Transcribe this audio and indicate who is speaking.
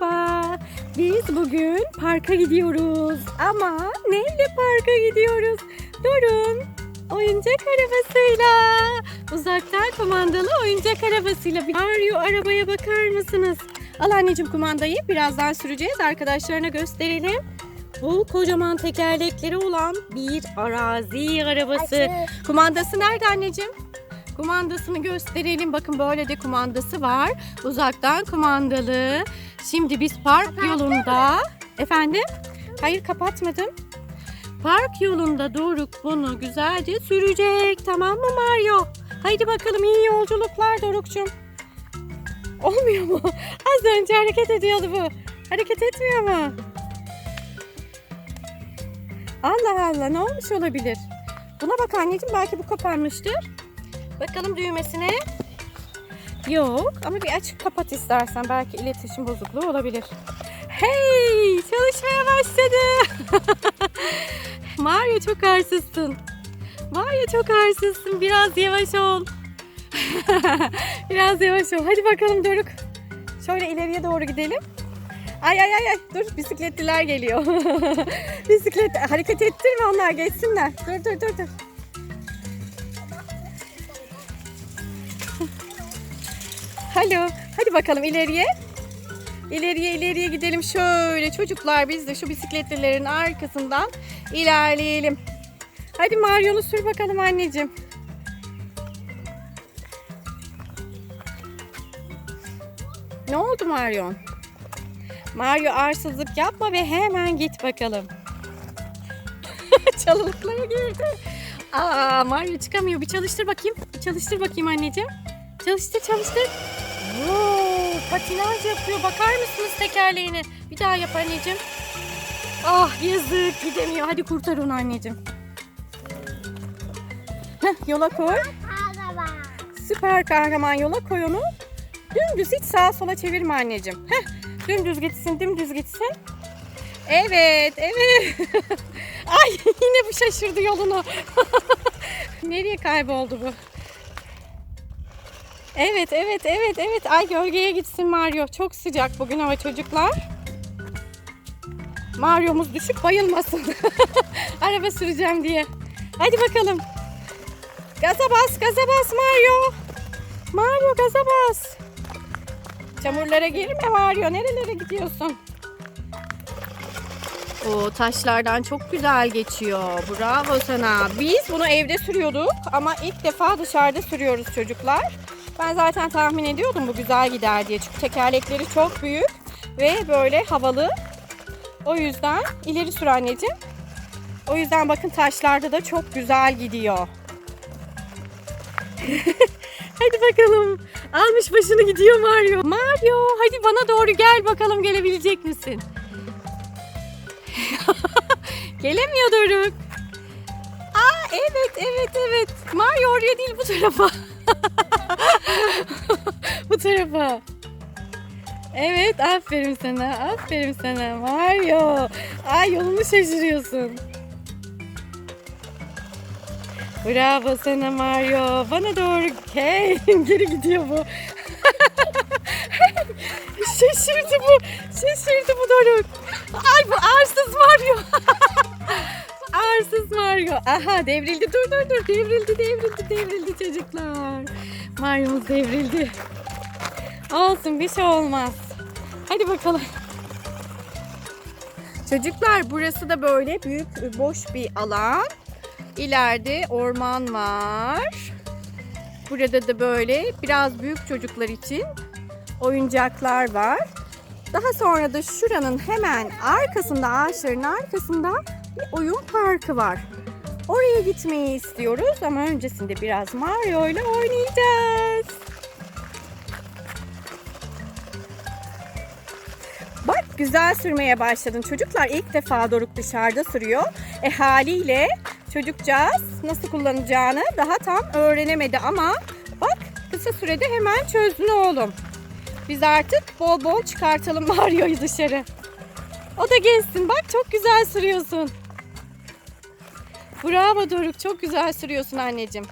Speaker 1: merhaba. Biz bugün parka gidiyoruz. Ama neyle parka gidiyoruz? Durun. Oyuncak arabasıyla. Uzaktan kumandalı oyuncak arabasıyla. Mario arabaya bakar mısınız? Al anneciğim kumandayı. Birazdan süreceğiz. Arkadaşlarına gösterelim. Bu kocaman tekerlekleri olan bir arazi arabası. Kumandası nerede anneciğim? Kumandasını gösterelim. Bakın böyle de kumandası var. Uzaktan kumandalı. Şimdi biz park yolunda... Efendim? Hayır kapatmadım. Park yolunda Doruk bunu güzelce sürecek. Tamam mı Mario? Haydi bakalım iyi yolculuklar Doruk'cum. Olmuyor mu? Az önce hareket ediyordu bu. Hareket etmiyor mu? Allah Allah ne olmuş olabilir? Buna bak anneciğim belki bu kapanmıştır. Bakalım düğmesine. Yok ama bir açıp kapat istersen. Belki iletişim bozukluğu olabilir. Hey çalışmaya başladı. Mario çok arsızsın. Mario çok arsızsın. Biraz yavaş ol. Biraz yavaş ol. Hadi bakalım Doruk. Şöyle ileriye doğru gidelim. Ay ay ay ay dur bisikletliler geliyor. Bisiklet hareket ettirme onlar geçsinler. Dur dur dur dur. Alo. Hadi bakalım ileriye. İleriye ileriye gidelim şöyle çocuklar biz de şu bisikletlilerin arkasından ilerleyelim. Hadi Mario'nu sür bakalım anneciğim. Ne oldu Mario? Mario arsızlık yapma ve hemen git bakalım. Çalılıklara girdi. Aa Mario çıkamıyor. Bir çalıştır bakayım. Bir çalıştır bakayım anneciğim. Çalıştır çalıştır. Oo, patinaj yapıyor. Bakar mısınız tekerleğine? Bir daha yap anneciğim. Ah yazık gidemiyor. Hadi kurtar onu anneciğim. Heh, yola koy. Süper kahraman yola koy onu. Dümdüz hiç sağa sola çevirme anneciğim. Heh, dümdüz gitsin, dümdüz gitsin. Evet, evet. Ay yine bu şaşırdı yolunu. Nereye kayboldu bu? Evet, evet, evet, evet. Ay gölgeye gitsin Mario. Çok sıcak bugün hava çocuklar. Mario'muz düşüp bayılmasın. Araba süreceğim diye. Hadi bakalım. Gaza bas, gaza bas Mario. Mario gaza bas. Çamurlara girme Mario. Nerelere gidiyorsun? O taşlardan çok güzel geçiyor. Bravo sana. Biz bunu evde sürüyorduk ama ilk defa dışarıda sürüyoruz çocuklar. Ben zaten tahmin ediyordum bu güzel gider diye. Çünkü tekerlekleri çok büyük ve böyle havalı. O yüzden ileri sür anneciğim. O yüzden bakın taşlarda da çok güzel gidiyor. hadi bakalım. Almış başını gidiyor Mario. Mario hadi bana doğru gel bakalım gelebilecek misin? Gelemiyor Doruk. Aa evet evet evet. Mario oraya değil bu tarafa. bu tarafa. Evet aferin sana aferin sana Mario. Ay yolunu şaşırıyorsun. Bravo sana Mario. Bana doğru hey, geri gidiyor bu. şaşırdı bu. Şaşırdı bu Doruk. Ay bu arsız Mario. arsız Mario. Aha devrildi. Dur dur dur. Devrildi devrildi devrildi çocuklar. Mario'muz devrildi. Olsun bir şey olmaz. Hadi bakalım. Çocuklar burası da böyle büyük boş bir alan. İleride orman var. Burada da böyle biraz büyük çocuklar için oyuncaklar var. Daha sonra da şuranın hemen arkasında ağaçların arkasında bir oyun parkı var. Oraya gitmeyi istiyoruz ama öncesinde biraz Mario ile oynayacağız. Bak güzel sürmeye başladın. Çocuklar ilk defa Doruk dışarıda sürüyor. E haliyle çocukcağız nasıl kullanacağını daha tam öğrenemedi ama bak kısa sürede hemen çözdün oğlum. Biz artık bol bol çıkartalım Mario'yu dışarı. O da gezsin. Bak çok güzel sürüyorsun. Bravo Doruk. Çok güzel sürüyorsun anneciğim.